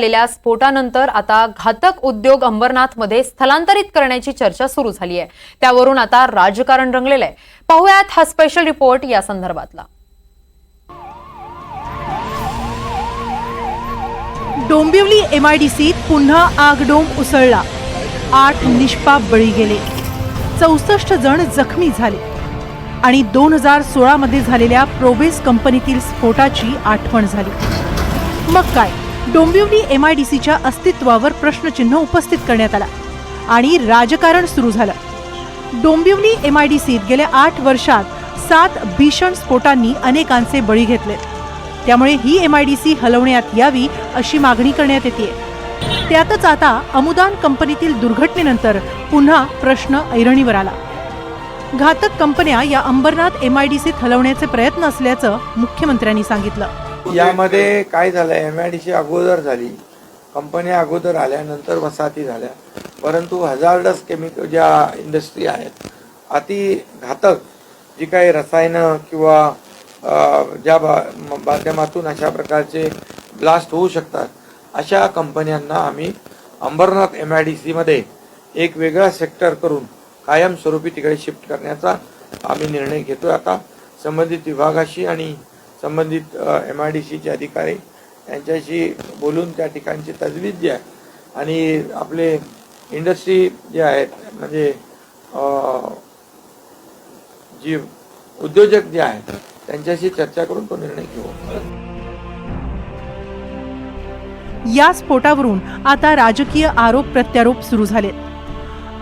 झालेल्या स्फोटानंतर आता घातक उद्योग अंबरनाथमध्ये स्थलांतरित करण्याची चर्चा सुरू झाली आहे. त्यावरून आता राजकारण रंगलेलं आहे. पाहुयात हा स्पेशल रिपोर्ट या संदर्भातला. डोंबिवली एमआयडीसीत पुन्हा आगडोंब उसळला. आठ निष्पाप बळी गेले. चौसष्ट जण जखमी झाले. आणि दोन हजार सोळामध्ये झालेल्या प्रोबेस कंपनीतील स्फोटाची आठवण झाली. मग काय? डोंबिवली एमआयडीसीच्या अस्तित्वावर प्रश्नचिन्ह उपस्थित करण्यात आला आणि राजकारण सुरू झालं. डोंबिवली एमआयडीसीत गेल्या आठ वर्षात सात भीषण स्फोटांनी अनेकांचे बळी घेतले. त्यामुळे ही एमआयडीसी हलवण्यात यावी अशी मागणी करण्यात येते. त्यातच आता अमुदान कंपनीतील दुर्घटनेनंतर पुन्हा प्रश्न ऐरणीवर आला. घातक कंपन्या या अंबरनाथ एमआयडीसीत हलवण्याचे प्रयत्न असल्याचं मुख्यमंत्र्यांनी सांगितलं. यामध्ये काय झालं एम आय डी सी अगोदर झाली. कंपन्या अगोदर आल्या नंतर वसाहती झाल्या. परंतु हजार्डस केमिकल ज्या इंडस्ट्री आहेत अति घातक जी काही रसायनं किंवा ज्या बा माध्यमातून अशा प्रकारचे ब्लास्ट होऊ शकतात अशा कंपन्यांना आम्ही अंबरनाथ एम आय डी सीमध्ये एक वेगळा सेक्टर करून कायमस्वरूपी तिकडे शिफ्ट करण्याचा आम्ही निर्णय घेतो आता संबंधित विभागाशी आणि संबंधित एम आय डी सीचे अधिकारी यांच्याशी बोलून त्या ठिकाणची तजवीज जी आहे आणि आपले इंडस्ट्री जे आहेत म्हणजे जी उद्योजक जे आहेत त्यांच्याशी चर्चा करून तो निर्णय घेऊ. या स्फोटावरून आता राजकीय आरोप प्रत्यारोप सुरू झालेत.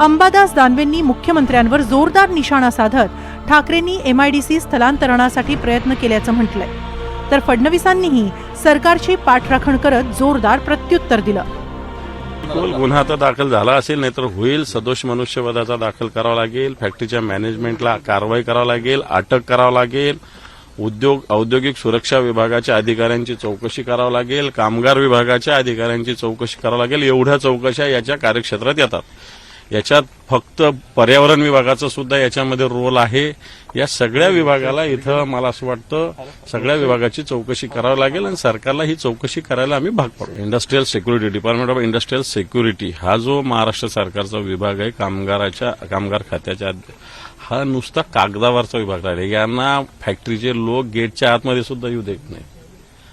अंबादास दानवेंनी मुख्यमंत्र्यांवर जोरदार निशाणा साधत ठाकरेंनी एमआयडीसी स्थलांतरणासाठी प्रयत्न केल्याचं म्हटलंय. तर फडणवीसांनीही सरकारची पाठराखण करत जोरदार प्रत्युत्तर दिलं. बिलकुल गुन्हा तर दाखल झाला असेल नाहीतर होईल. सदोष मनुष्यवधाचा दाखल करावा लागेल. फॅक्टरीच्या मॅनेजमेंटला कारवाई करावं लागेल अटक करावं लागेल. उद्योग औद्योगिक सुरक्षा विभागाच्या अधिकाऱ्यांची चौकशी करावं लागेल. कामगार विभागाच्या अधिकाऱ्यांची चौकशी करावं लागेल. एवढ्या चौकशा याच्या कार्यक्षेत्रात येतात. याच्यात फक्त पर्यावरण विभागाचा सुद्धा याच्यामध्ये रोल आहे. या सगळ्या विभागाला इथं मला असं वाटतं सगळ्या विभागाची चौकशी करावी लागेल आणि सरकारला ही चौकशी करायला आम्ही भाग पाडू. Industrial security department of industrial security हा जो महाराष्ट्र सरकारचा विभाग आहे कामगाराच्या कामगार खात्याच्या हा नुसता कागदावरचा विभाग राहिला. यांना फॅक्टरीचे लोक गेटच्या आतमध्ये सुद्धा येऊ देत नाही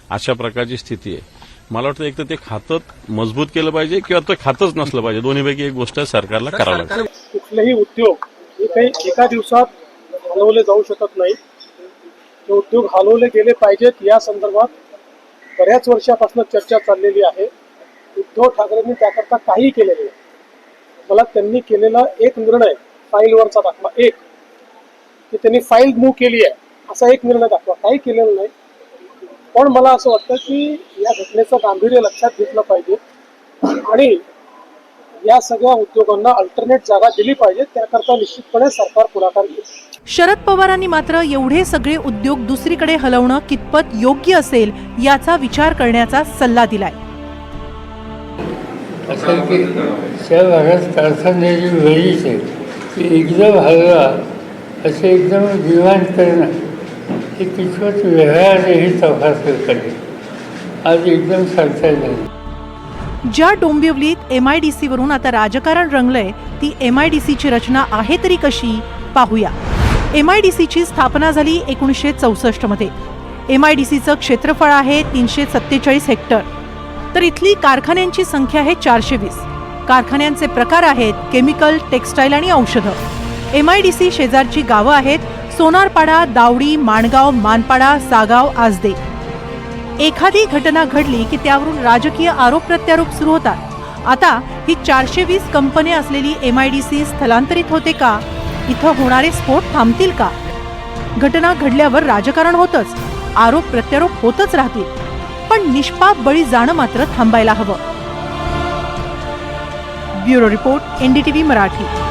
अशा प्रकारची स्थिती आहे. मला वाटतं एक तर ते खातं मजबूत केलं पाहिजे किंवा ते खातच नसलं पाहिजे. दोन्हीपैकी एक गोष्ट सरकारला करावं लागेल कुठलेही उद्योग हे काही एका दिवसात हलवले जाऊ शकत नाही. ते उद्योग हलवले गेले पाहिजेत या संदर्भात बऱ्याच वर्षापासून चर्चा चाललेली आहे. उद्धव ठाकरेंनी त्याकरता काही केलेलं नाही. मला त्यांनी केलेला एक निर्णय फाईलवरचा दाखवा. एक की त्यांनी फाईल मूव्ह केली आहे. असा एक निर्णय दाखवा. काही केलेला नाही. पण मला असं वाटतं की या घटनेचं गांभीर्य लक्षात घेतलं पाहिजे आणि या सगळ्या उद्योगांना अल्टरनेट जागा दिली पाहिजे त्याकरता निश्चितपणे सरकार पुढाकार घेईल. शरद पवारांनी मात्र एवढे सगळे उद्योग दुसरीकडे हलवणं कितपत योग्य असेल याचा विचार करण्याचा सल्ला दिलाय. असं की त्या भागात कारखान्याची वेळीच आहे. की एकदम हलवा असं एकदम विमान करणं की कितपत व्यवहार ही तपासणी करेल आज एकदम सांगता येत नाही ज्या डोंबिवलीत एमआयडीसी वरून आता राजकारण रंगलंय ती एमआयडीसीची रचना आहे तरी कशी? पाहूया. एम आय डी सीची स्थापना झाली एकोणीसशे चौसष्टमध्ये. सीचं क्षेत्रफळ आहे तीनशे सत्तेचाळीस हेक्टर. तर इथली कारखान्यांची संख्या आहे चारशे वीस. कारखान्यांचे प्रकार आहेत केमिकल टेक्स्टाईल आणि औषधं. एम आय डी सी शेजारची गावं आहेत सोनारपाडा दावडी माणगाव मानपाडा सागाव आजदे. एखादी घटना घडली की त्यावरून राजकीय आरोप प्रत्यारोप सुरू होतात. आता ही चारशे वीस कंपन्या असलेली एम आय डी सी स्थलांतरित होते का? इथं होणारे स्फोट थांबतील का? घटना घडल्यावर राजकारण होतच. आरोप प्रत्यारोप होतच राहतील. पण निष्पाप बळी जाणं मात्र थांबायला हवं. Bureau report NDTV Marathi.